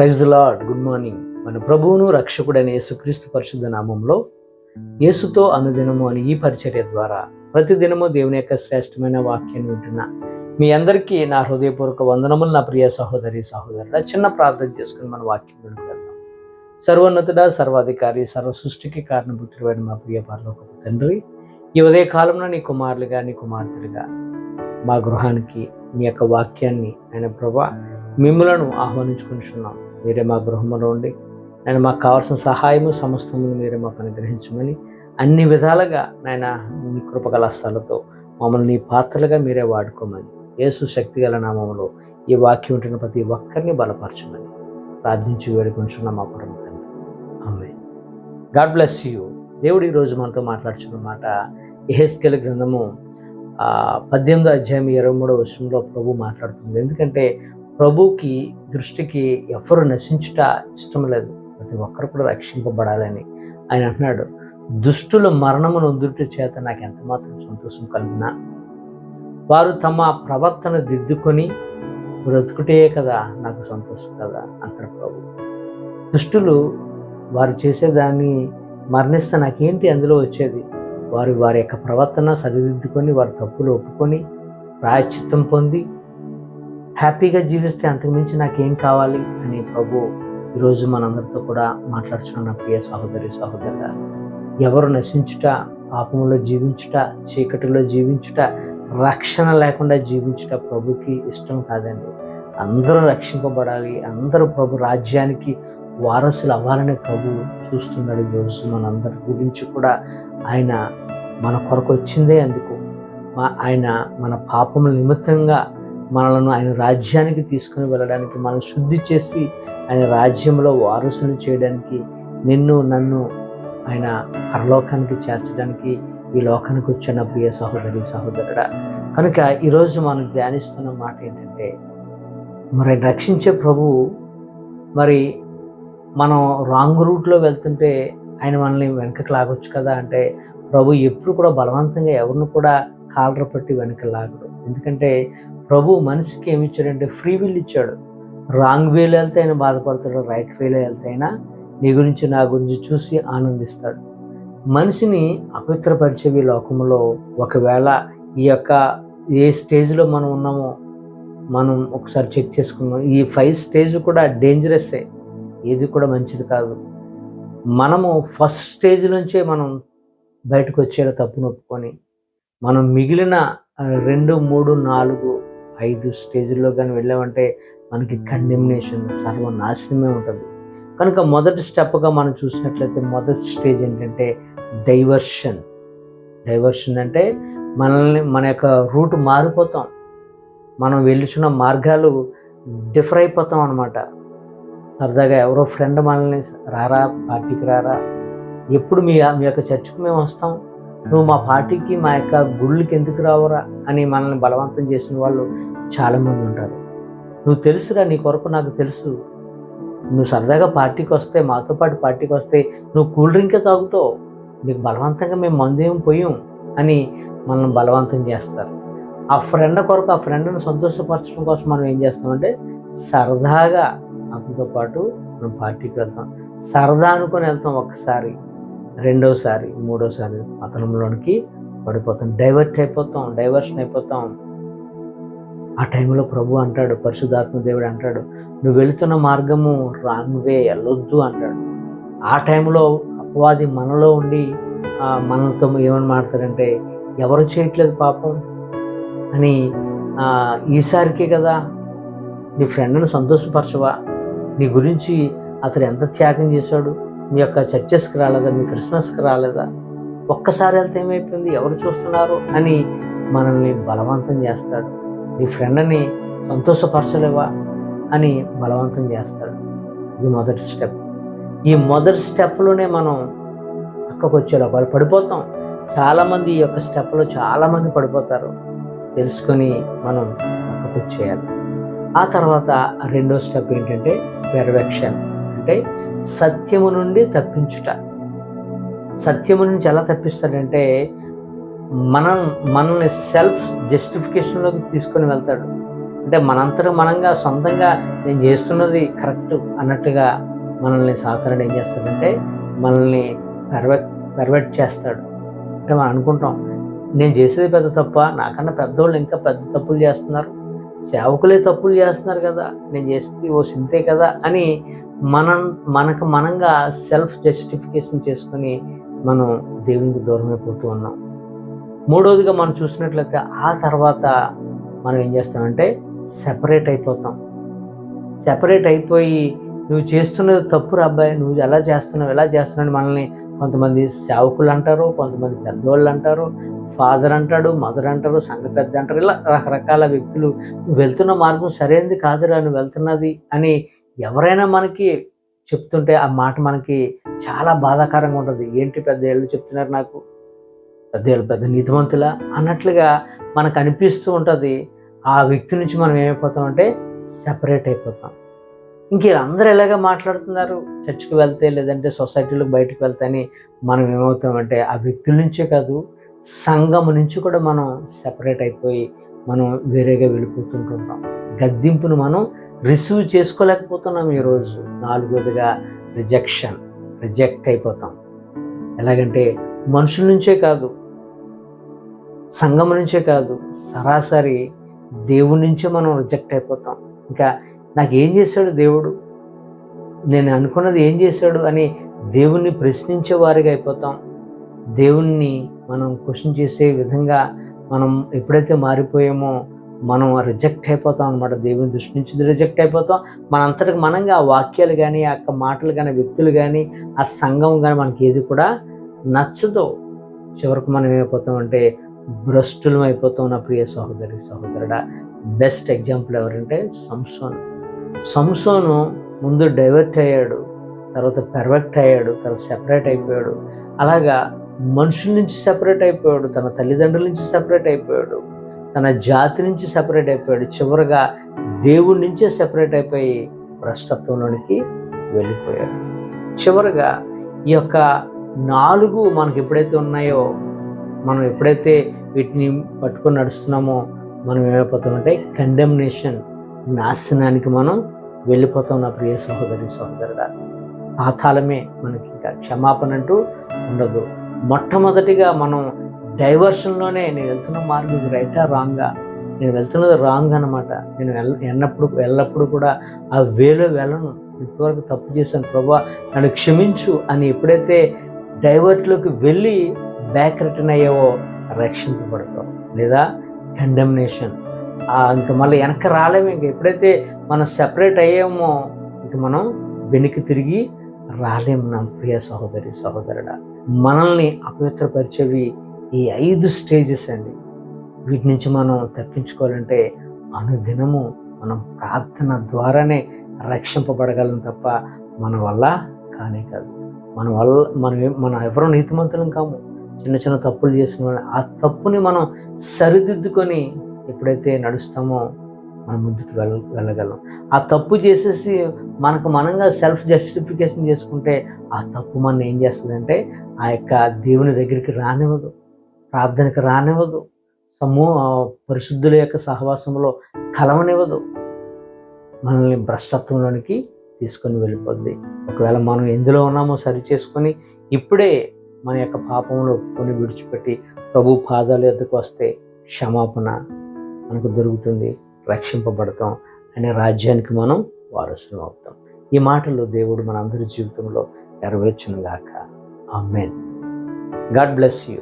Praise the lord good morning మన ప్రభువును రక్షకుడైన యేసుక్రీస్తు పరిశుద్ధ నామంలో యేసుతో అనుదినము అని ఈ పరిచర్య ద్వారా ప్రతిదినము దేవుని యొక్క శ్రేష్టమైన వాక్యాన్ని వింటున్నా మీ అందరికీ నా హృదయపూర్వక వందనములు నా ప్రియ సహోదరి సహోదరుల చిన్న ప్రార్థన చేసుకుని మన వాక్యం వెళ్దాం సర్వోన్నతుడ సర్వాధికారి సర్వ సృష్టికి కారణభూతుడైన మా ప్రియ పరలోక తండ్రి ఈ ఉదయ కాలంలో నీ కుమారులుగా నీ కుమార్తెలుగా మా గృహానికి నీ యొక్క వాక్యాన్ని ఆయన ప్రభా మిమ్మలను ఆహ్వానించుకుంటున్నాం మీరే మా గృహంలో ఉండి ఆయన మాకు కావాల్సిన సహాయము సమస్తమును మీరే మాకు అనుగ్రహించమని అన్ని విధాలుగా నాయన మీ కృపగల మమ్మల్ని నీ పాత్రలుగా మీరే వాడుకోమని యేసు శక్తిగల నామములో ఈ వాక్యం ఉంటున్న ప్రతి ఒక్కరిని బలపరచమని ప్రార్థించి వేడుకుంటున్నాం మా పరమ తండ్రి. ఆమె గాడ్ బ్లెస్ యూ. దేవుడు ఈరోజు మనతో మాట్లాడుచున్న మాట ఎహెస్కెల్ గ్రంథము పద్దెనిమిదో అధ్యాయం ఇరవై మూడో వర్షంలో ప్రభు మాట్లాడుతుంది. ఎందుకంటే ప్రభుకి దృష్టికి ఎవరు నశించుట ఇష్టం లేదు. ప్రతి ఒక్కరు కూడా రక్షింపబడాలని ఆయన అంటున్నాడు. దుష్టుల మరణమును నొందుట చేత నాకు ఎంత మాత్రం సంతోషం కలిగినా? వారు తమ ప్రవర్తన దిద్దుకొని బ్రతుకుటే కదా నాకు సంతోషం కదా అంటాడు ప్రభు. దుష్టులు వారు చేసేదాన్ని మరణిస్తే నాకేంటి అందులో వచ్చేది? వారు వారి యొక్క ప్రవర్తన సరిదిద్దుకొని వారి తప్పులు ఒప్పుకొని ప్రాయశ్చిత్తం పొంది హ్యాపీగా జీవిస్తే అంతకుమించి నాకేం కావాలి అని ప్రభు ఈరోజు మనందరితో కూడా మాట్లాడుచున్న ప్రియ సహోదరి సహోదరుల ఎవరు నశించుట పాపంలో జీవించుట చీకటిలో జీవించుట రక్షణ లేకుండా జీవించుట ప్రభుకి ఇష్టం కాదండి. అందరూ రక్షింపబడాలి అందరూ ప్రభు రాజ్యానికి వారసులు అవ్వాలని ప్రభు చూస్తున్నాడు ఈరోజు మనందరి గురించి కూడా ఆయన మన కొరకు వచ్చిందే అందుకు. మా- ఆయన మన పాపముల నిమిత్తంగా మనలను ఆయన రాజ్యానికి తీసుకుని వెళ్ళడానికి మనం శుద్ధి చేసి ఆయన రాజ్యంలో వారసులు చేయడానికి నిన్ను నన్ను ఆయన పరలోకానికి చేర్చడానికి ఈ లోకానికి వచ్చిన ప్రియ సహోదరి సహోదరుడ. కనుక ఈరోజు మనం ధ్యానిస్తున్న మాట ఏంటంటే మరి రక్షించే ప్రభువు మరి మనం రాంగ్ రూట్లో వెళ్తుంటే ఆయన మనల్ని వెనకకు లాగొచ్చు కదా అంటే ప్రభు ఎప్పుడు కూడా బలవంతంగా ఎవరిని కూడా కాలర పట్టి వెనక లాగడు. ఎందుకంటే ప్రభు మనిషికి ఏమి ఇచ్చాడంటే ఫ్రీ విల్ ఇచ్చాడు. రాంగ్ వేలో వెళ్తే అయినా బాధపడతాడు రైట్ వేలో వెళ్తే అయినా నీ గురించి నా గురించి చూసి ఆనందిస్తాడు. మనిషిని అపవిత్రపరిచేవి ఈ లోకంలో ఒకవేళ ఈ యొక్క ఏ స్టేజ్లో మనం ఉన్నామో మనం ఒకసారి చెక్ చేసుకుందాం. ఈ ఫైవ్ స్టేజ్ కూడా డేంజరస్సే ఏది కూడా మంచిది కాదు. మనము ఫస్ట్ స్టేజ్ నుంచే మనం బయటకు వచ్చేలా తప్పును ఒప్పుకొని మనం మిగిలిన రెండు మూడు నాలుగు ఐదు స్టేజ్లో కానీ వెళ్ళామంటే మనకి కండెమినేషన్ సర్వనాశనమే ఉంటుంది. కనుక మొదటి స్టెప్గా మనం చూసినట్లయితే మొదటి స్టేజ్ ఏంటంటే డైవర్షన్ డైవర్షన్ అంటే మనల్ని మన యొక్క రూట్ మారిపోతాం. మనం వెళ్ళుచున్న మార్గాలు డిఫర్ అయిపోతాం అనమాట సరదాగా ఎవరో ఫ్రెండ్ మనల్ని రారా పార్టీకి రారా ఎప్పుడు మీ మీ యొక్క చర్చకు మేము వస్తాం. నువ్వు మా పార్టీకి మా యొక్క గుళ్ళకి ఎందుకు రావరా అని మనల్ని బలవంతం చేసిన వాళ్ళు చాలామంది ఉంటారు. నువ్వు తెలుసురా నీ కొరకు నాకు తెలుసు. నువ్వు సరదాగా పార్టీకి వస్తే మాతో పాటు పార్టీకి వస్తే నువ్వు కూల్ డ్రింకే తాగుతావు. నీకు బలవంతంగా మేము మందేం పోయాం అని మనల్ని బలవంతం చేస్తారు. ఆ ఫ్రెండ్ కొరకు ఆ ఫ్రెండ్ని సంతోషపరచడం కోసం మనం ఏం చేస్తామంటే సరదాగా అతనితో పాటు మనం పార్టీకి వెళ్తాం. సరదా అనుకొని వెళ్తాం ఒకసారి రెండోసారి మూడోసారి పతనంలోనికి పడిపోతాం. డైవర్ట్ అయిపోతాం డైవర్షన్ అయిపోతాం. ఆ టైంలో ప్రభు అంటాడు పరిశుద్ధాత్మ దేవుడు అంటాడు నువ్వు వెళుతున్న మార్గము రాంగ్ వే వెళ్ళొద్దు అంటాడు. ఆ టైంలో అపవాది మనలో ఉండి మనతో ఏమని మాడతాడంటే ఎవరు చేయట్లేదు పాపం? అని ఈసారికే కదా నీ ఫ్రెండ్ని సంతోషపరచవా? నీ గురించి అతను ఎంత త్యాగం చేశాడు? మీ యొక్క చర్చెస్కి రాలేదా? మీ క్రిస్మస్కి రాలేదా? ఒక్కసారి వెళ్తే ఏమైపోయింది? ఎవరు చూస్తున్నారు? అని మనల్ని బలవంతం చేస్తాడు. నీ ఫ్రెండ్ని సంతోషపరచలేవా? అని బలవంతం చేస్తాడు. ఇది మొదటి స్టెప్. ఈ మొదటి స్టెప్లోనే మనం పక్కకు వచ్చే లోపల పడిపోతాం. చాలామంది ఈ యొక్క స్టెప్లో చాలామంది పడిపోతారు. తెలుసుకొని మనం పక్కకు వచ్చేయాలి. ఆ తర్వాత రెండో స్టెప్ ఏంటంటే పెర్వెక్షన్. అంటే సత్యము నుండి తప్పించుట. సత్యము నుంచి ఎలా తప్పిస్తాడంటే మనం మనల్ని సెల్ఫ్ జస్టిఫికేషన్లోకి తీసుకొని వెళ్తాడు. అంటే మనంతరం మనంగా సొంతంగా నేను చేస్తున్నది కరెక్ట్ అన్నట్టుగా మనల్ని సాధారణ ఏం చేస్తాడంటే మనల్ని పెర్వెట్ పెర్వెట్ చేస్తాడు. అంటే మనం అనుకుంటాం నేను చేసేది పెద్ద తప్ప నాకన్నా పెద్దోళ్ళు ఇంకా పెద్ద తప్పులు చేస్తున్నారు. సేవకులే తప్పులు చేస్తున్నారు కదా నేను చేసింది ఓ సింతే కదా అని మనం మనకు మనంగా సెల్ఫ్ జస్టిఫికేషన్ చేసుకొని మనం దేవునికి దూరమైపోతూ ఉన్నాం. మూడవదిగా మనం చూసినట్లయితే ఆ తర్వాత మనం ఏం చేస్తామంటే సెపరేట్ అయిపోతాం. సెపరేట్ అయిపోయి నువ్వు చేస్తున్నది తప్పురు అబ్బాయి నువ్వు ఎలా చేస్తున్నావు ఎలా చేస్తున్నావు మనల్ని కొంతమంది సేవకులు అంటారు కొంతమంది పెద్దవాళ్ళు అంటారు ఫాదర్ అంటాడు మదర్ అంటారు సంఘ పెద్ద అంటారు ఇలా రకరకాల వ్యక్తులు వెళ్తున్న మార్గం సరైనది కాదురా నువ్వు వెళ్తున్నది అని ఎవరైనా మనకి చెప్తుంటే ఆ మాట మనకి చాలా బాధాకరంగా ఉంటుంది. ఏంటి పెద్ద ఏళ్ళు చెప్తున్నారు నాకు? పెద్ద ఏళ్ళు పెద్ద నీతివంతులా అన్నట్లుగా మనకు అనిపిస్తూ ఉంటుంది. ఆ వ్యక్తి నుంచి మనం ఏమైపోతామంటే సెపరేట్ అయిపోతాం. ఇంక వీళ్ళందరూ ఎలాగ మాట్లాడుతున్నారు? చర్చ్కి వెళ్తే లేదంటే సొసైటీలో బయటకు వెళ్తే అని మనం ఏమవుతామంటే ఆ వ్యక్తుల నుంచే కాదు సంఘం నుంచి కూడా మనం సెపరేట్ అయిపోయి మనం వేరేగా వెళ్ళిపోతుంటున్నాం గద్దింపును మనం రిసీవ్ చేసుకోలేకపోతున్నాం ఈరోజు. నాలుగోదిగా రిజెక్షన్ రిజెక్ట్ అయిపోతాం. ఎలాగంటే మనుషుల నుంచే కాదు సంఘం నుంచే కాదు సరాసరి దేవుడి నుంచే మనం రిజెక్ట్ అయిపోతాం. ఇంకా నాకు ఏం చేశాడు దేవుడు? నేను అనుకున్నది ఏం చేశాడు అని దేవుణ్ణి ప్రశ్నించే వారిగా అయిపోతాం. దేవుణ్ణి మనం క్వశ్చన్ చేసే విధంగా మనం ఎప్పుడైతే మారిపోయామో మనం రిజెక్ట్ అయిపోతాం అనమాట దేవుని దృష్టి నుంచి రిజెక్ట్ అయిపోతాం. మనంతటికి మనంగా ఆ వాక్యాలు కానీ ఆ యొక్క మాటలు కానీ వ్యక్తులు కానీ ఆ సంఘం కానీ మనకి ఏది కూడా నచ్చదు. చివరికి మనం ఏమైపోతామంటే భ్రష్టులం అయిపోతాం నా ప్రియ సహోదరి సహోదరుడ. బెస్ట్ ఎగ్జాంపుల్ ఎవరంటే సంసోన్. సంసోను ముందు డైవర్ట్ అయ్యాడు తర్వాత పెర్వెక్ట్ అయ్యాడు తర్వాత సెపరేట్ అయిపోయాడు. అలాగా మనుషుల నుంచి సెపరేట్ అయిపోయాడు తన తల్లిదండ్రుల నుంచి సెపరేట్ అయిపోయాడు తన జాతి నుంచి సెపరేట్ అయిపోయాడు. చివరిగా దేవుడి నుంచే సెపరేట్ అయిపోయి భ్రష్టత్వంలోనికి వెళ్ళిపోయాడు. చివరిగా ఈ యొక్క నాలుగు మనకు ఎప్పుడైతే ఉన్నాయో మనం ఎప్పుడైతే వీటిని పట్టుకొని నడుస్తున్నామో మనం ఏమైపోతామంటే కండెమ్నేషన్ నాశనానికి మనం వెళ్ళిపోతాం నా ప్రియ సహోదరి సహోదరుడా. పాతాళమే మనకి ఇంకా క్షమాపణ అంటూ ఉండదు. మొట్టమొదటిగా మనం డైవర్షన్లోనే నేను వెళ్తున్న మార్గం రైటా రాంగా నేను వెళ్తున్నది రాంగ్ అనమాట నేను వెళ్ళ ఎన్నప్పుడు ఎల్లప్పుడు కూడా ఆ వేలో వెళ్ళను ఇంతవరకు తప్పు చేశాను. ప్రభా నన్ను క్షమించు అని ఎప్పుడైతే డైవర్ట్లోకి వెళ్ళి బ్యాక్ రిటర్న్ అయ్యావో రక్షింపబడతావు లేదా కండెమ్నేషన్ ఇంక మళ్ళీ వెనక రాలేము. ఇంక ఎప్పుడైతే మనం సెపరేట్ అయ్యామో ఇంక మనం వెనక్కి తిరిగి రాలేము నా ప్రియ సహోదరి సహోదరుడా. మనల్ని అపవిత్రపరిచేవి ఈ ఐదు స్టేజెస్ అండి. వీటి నుంచి మనం తప్పించుకోవాలంటే అనుదినము మనం ప్రార్థన ద్వారానే రక్షింపబడగలం తప్ప మన వల్ల కానే కాదు. మన వల్ల మనం మనం ఎవరో నీతిమంతులం కాము. చిన్న చిన్న తప్పులు చేసిన ఆ తప్పుని మనం సరిదిద్దుకొని ఎప్పుడైతే నడుస్తామో మనం ముందుకు వెళ్ళ వెళ్ళగలం. ఆ తప్పు చేసేసి మనకు మనంగా సెల్ఫ్ జస్టిఫికేషన్ చేసుకుంటే ఆ తప్పు మనం ఏం చేస్తుందంటే ఆ యొక్క దేవుని దగ్గరికి రానివ్వదు. ప్రార్థనకు రానివ్వదు. సమూహ పరిశుద్ధుల యొక్క సహవాసంలో కలవనివ్వదు. మనల్ని భ్రష్టత్వంలోనికి తీసుకొని వెళ్ళిపోద్ది. ఒకవేళ మనం ఎందులో ఉన్నామో సరి చేసుకొని ఇప్పుడే మన యొక్క పాపంలో కొన్ని విడిచిపెట్టి ప్రభు పాదాల ఎద్దుకు వస్తే క్షమాపణ మనకు దొరుకుతుంది. రక్షింపబడతాం అనే రాజ్యానికి మనం వారసులం అవుతాం. ఈ మాటలు దేవుడు మన అందరి జీవితంలో నెరవేర్చునుగాక. ఆమెన్. God bless you.